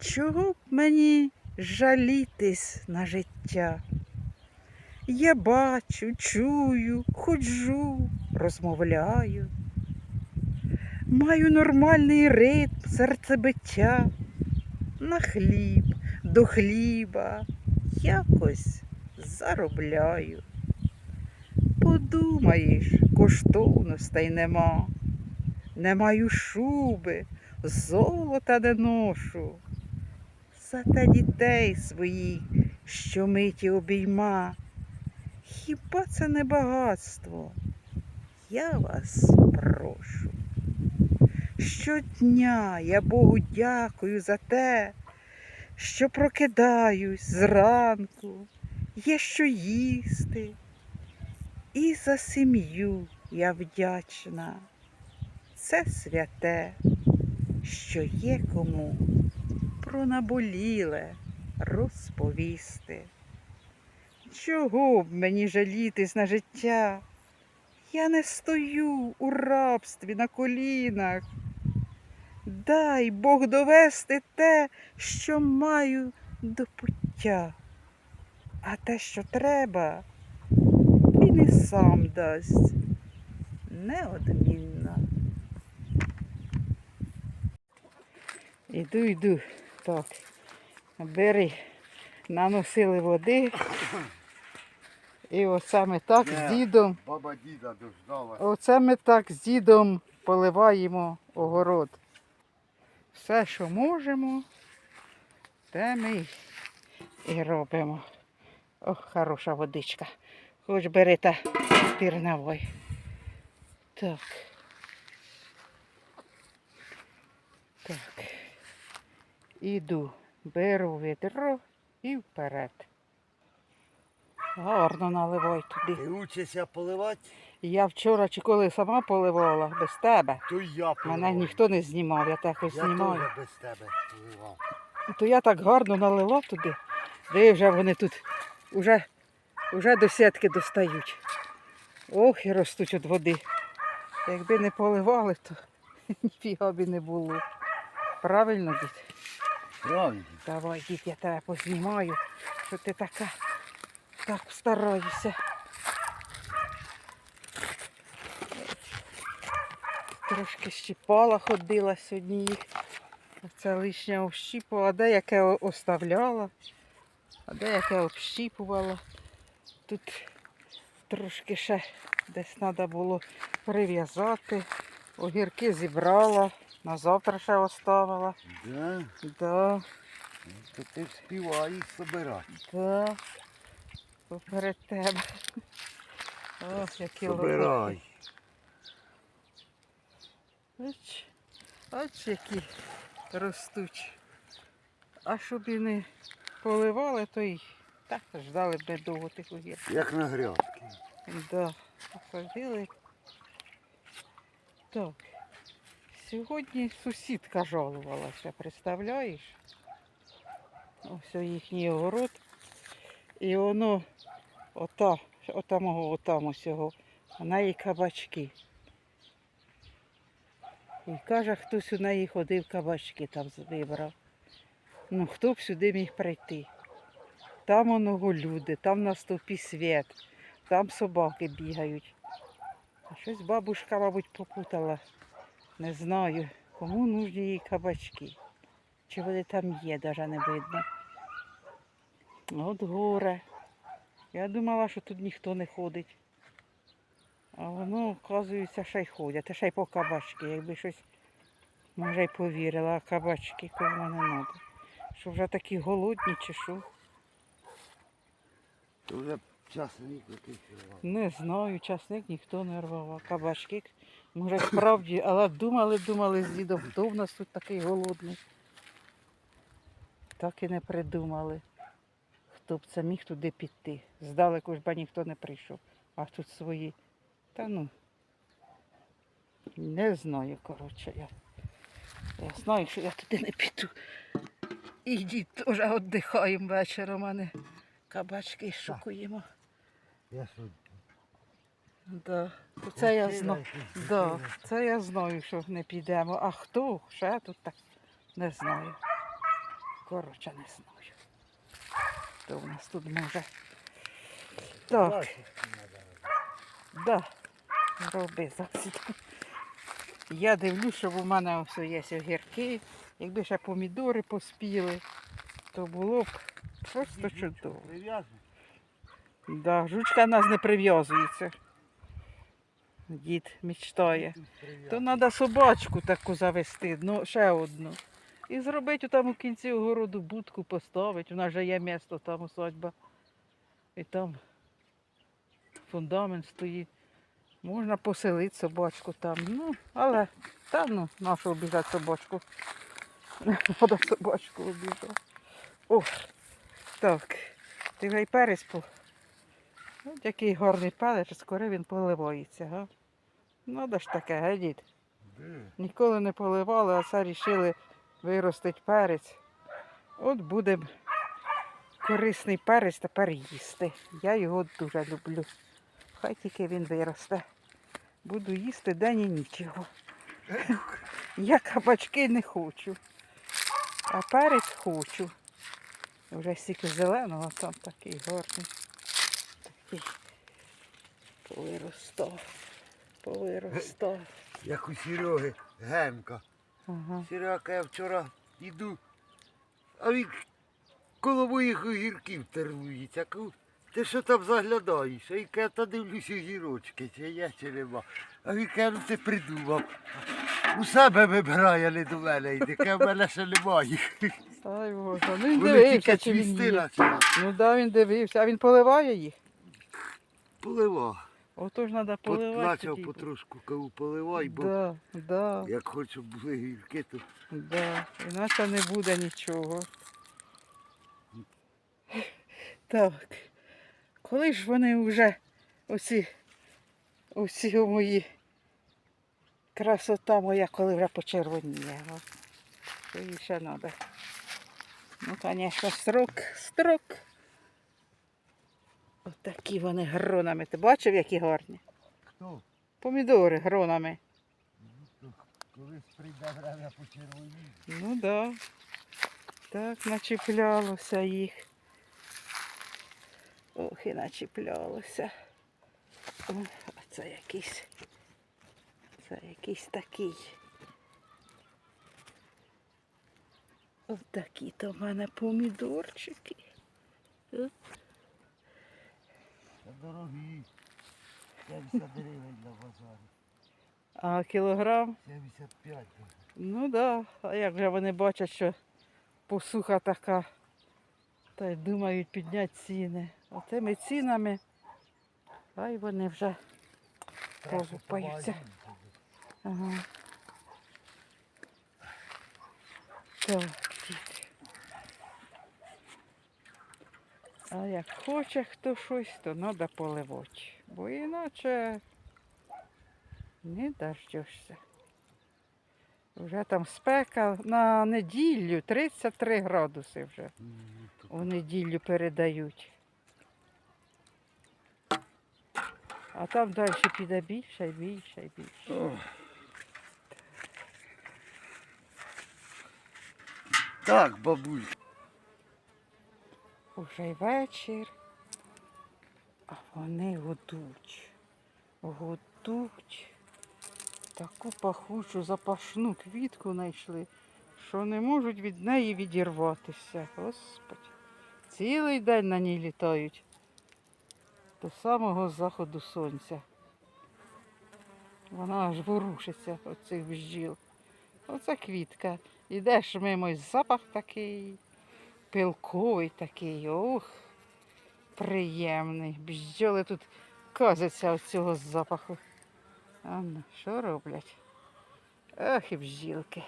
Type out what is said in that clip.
Чого б мені жалітись на життя? Я бачу, чую, ходжу, розмовляю. Маю нормальний ритм серцебиття. На хліб, до хліба якось заробляю. Подумаєш, коштовностей нема. Не маю шуби, золота не ношу. Зате дітей своїх, що миті обійма. Хіба це не багатство? Я вас прошу. Щодня я Богу дякую за те, що прокидаюсь зранку, є що їсти. І за сім'ю я вдячна. Це святе, що є кому про наболіле розповісти. Чого б мені жалітись на життя? Я не стою у рабстві на колінах. Дай Бог довести те, що маю до пуття. А те, що треба, він і сам дасть неодмінно. Іду, йду. Так. Бери, наносили води. І оце ми так з дідом. Баба діда дождала. Оце ми так з дідом поливаємо огород. Все, що можемо, те ми і робимо. Ох, хороша водичка. Хоч бери та пірнавой. Так. Так. Іду, беру відро і вперед. Гарно наливай туди. Ти учишся поливати, Я вчора чи коли сама поливала без тебе. то й я поливав. Мене ніхто не знімав, я так ось Я знімаю. теж без тебе поливав. То я так гарно налила туди, де вже вони тут уже, уже до сітки достають. Ох, і ростуть від води. Якби не поливали, то ніфіга б і не було. Правильно, дід? Правильно. Давай, дід, я тебе познімаю, що ти така так стараюся. Трошки щіпала, ходила сьогодні їх. Це лишнє общіпувала, деяке о- оставляла, а деяке общіпувала. Тут трошки ще десь треба було прив'язати. Огірки зібрала, на завтра ще оставила. Да? Да. То ти співаєш собирати. Да. Поперед тебе. Ох, які. Собирай. Оч, оч які ростуть. А щоб і не поливали, то й так ждали б недовго тих огірків. Як на грядки. Да, посадили. Так. Сьогодні сусідка жалувалася, представляєш? Ось їхній огород. І воно ота, отамого, отам усього, у неї кабачки. І каже, хтось у неї ходив кабачки там вибрав. Ну хто б сюди міг прийти? Там оного люди, там на стовпі світ. Там собаки бігають. А щось бабушка, мабуть, попутала. Не знаю, кому нужні їй кабачки. Чи вони там є, навіть не видно. От горе. Я думала, що тут ніхто не ходить. А воно, оказується, ще й ходять. А ще й по кабачки. Якби щось, може, й повірила, а кабачки кому не треба. Що вже такі голодні чи що? Вже часник рвав. Не знаю, часник ніхто не рвав, а кабачки. Може справді, але думали, думали з дідом, хто в нас тут такий голодний. Так і не придумали, хто б це міг туди піти. Здалеку ж ба ніхто не прийшов, а тут свої. Та ну, не знаю, коротше, я. Я знаю, що я туди не піду. І дід теж віддихаємо вечором, а не кабачки шукуємо. Я Да. Це я знаю. Да, це я знаю, що не підемо. А хто ще тут так не знаю. коротше, не знаю. То у нас тут може. Так, да. Роби засідку. Я дивлюсь, щоб у мене ось є огірки. Якби ще помідори поспіли, то було б просто чудово. Да, жучка в нас не прив'язується. Дід мечтає. То треба собачку таку завести, ну ще одну. І зробити там у кінці огороду будку поставити. У нас вже є місто, там усадьба. І там фундамент стоїть. Можна поселити собачку там. Ну, але там ну, нашу обіжати собачку. Треба собачку обіжати. О, так. Ти вже й перець по. Ось який гарний перець, скоро він поливається, га? Надо ж таке, га, дід? Ніколи не поливали, а це рішили виростити перець. От буде корисний перець тепер їсти. Я його дуже люблю. Хай тільки він виросте. Буду їсти день і ніч його. Я кабачки не хочу. А перець хочу. Вже стільки зеленого, там такий гарний. Такий повиростав. Повиростав. Як у Сереги гемка. Ага. Серега, я вчора йду, а він коло моїх огірків терлується. Ти що там заглядаєш? А він каже, та дивлюсь огірочки, чи є, чи нема. А він каже, ну ти придумав. У себе вибирає, а не до мене йде. Каже, в мене ще немає. Ай Боже, ну він Вони дивився, тільки чи він цвісти почали. Ну да, він дивився. А він поливає їх? Полива. Ото ж треба поливати. почав потрошку каву поливай, бо Да, да, як хочу, були гірки, то да. Іначе не буде нічого. Так. Коли ж вони вже оці, оці мої красота моя, коли вже почервоніє. Що їй ще треба? Ну, звісно, строк, строк. Отакі вони гронами. Ти бачив, які гарні? хто? Помідори гронами. Колись прийде время почервоніє. Ну да. Так начіплялося їх. Ох, і начіплялося. О, а це якийсь. Це якийсь такий. Ось такі то в мене помідорчики. Дорогі. 70 гривень на базарі. А кілограм? 75 Ну да. А як же вони бачать, що посуха така, та й думають підняти ціни. Отими цінами, хай вони вже. Покупаються. Ага. Так, А як хоче хто щось, то треба поливати. Бо іначе не дождешся. Вже там спека на неділю 33 градуси вже у неділю передають. А там далі піде більше і більше і більше. Так, бабуль. Уже й вечір, а вони гудуть, гудуть. Таку пахучу запашну квітку знайшли, що не можуть від неї відірватися. Господи. Цілий день на ній літають до самого заходу сонця. Вона аж ворушиться від цих бджіл. Оце квітка. Ідеш мимо, запах такий пилковий такий, ох, приємний. Бджоли тут казяться від цього запаху. А що роблять? Ах і бджілки.